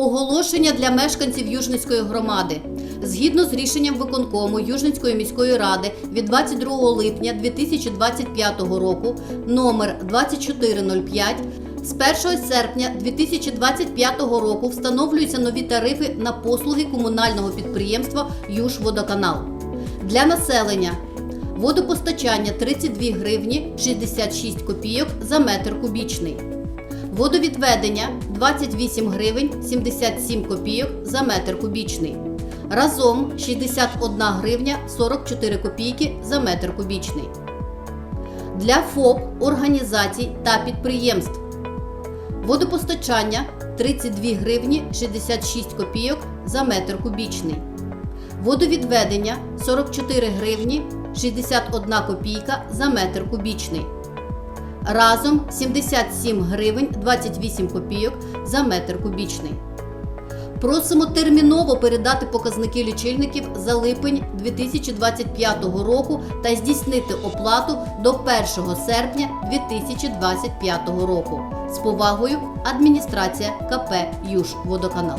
Оголошення для мешканців Южницької громади. Згідно з рішенням виконкому Южницької міської ради від 22 липня 2025 року номер 2405 з 1 серпня 2025 року встановлюються нові тарифи на послуги комунального підприємства «Южводоканал». Для населення водопостачання 32 гривні 66 копійок за метр кубічний. Водовідведення 28 гривень 77 копійок за метр кубічний. Разом 61 гривня 44 копійки за метр кубічний. Для ФОП, організацій та підприємств. Водопостачання 32 гривні 66 копійок за метр кубічний. Водовідведення 44 гривні 61 копійка за метр кубічний. Разом 77 гривень 28 копійок за метр кубічний. Просимо терміново передати показники лічильників за липень 2025 року та здійснити оплату до 1 серпня 2025 року. З повагою адміністрація КП Южводоканал.